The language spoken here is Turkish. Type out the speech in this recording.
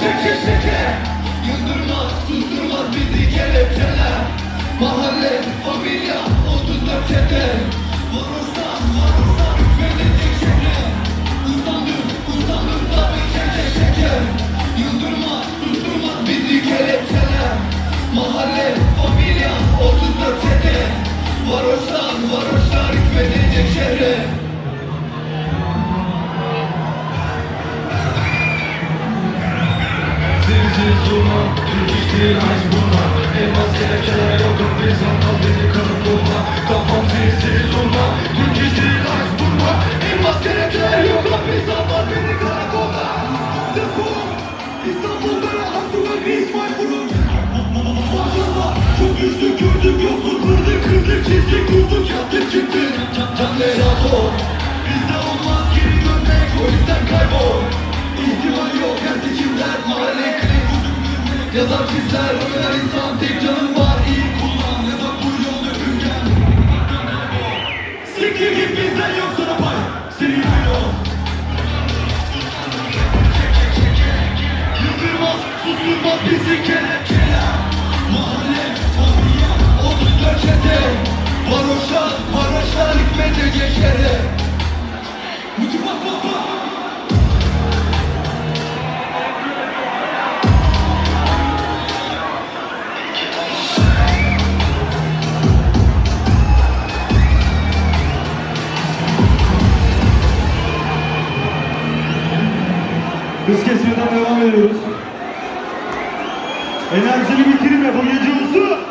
Çeke çeke Yıldırmaz, susturmaz bizi kelepçeler Mahalle, familya, 34 çete Varursan, varursan hükmedecek şehre Usandım, usandım sabır çeke çeke Yıldırmaz, susturmaz bizi kelepçeler Mahalle, familya, 34 çete. Varoşlar, varoşlar hükmedecek Zincir zurna, Türk iştir aç burma Elmas kelepçeler yokum bir zantal beni kanıp bulma Kafam zincir zurna, Türk iştir aç burma Elmas kelepçeler yok hapis var beni karakolda Defol İstanbul'da Hakkı'nın İsmail Burun Fazla çok üzdük gördük yokluk kırdık kırdık çizdik durduk yattık çıktık can ve rato Bizde olmaz geri dönmek o yüzden kaybol. İhtimal yok her seçimler klik Yazar çizer ömer insan tek canın var. İyi kullan Ya da bu yol öpüngen Siktir git bizden yok sana pay. Senin oyun Yıldırmaz, susturmaz bizi kelepçeler Mahalle, familya, 34 çete. Varoşlar, varoşlar hikmedecek şere Mütü bak Biz kesmeden devam ediyoruz. Enerjili bitirme bu gece uzun.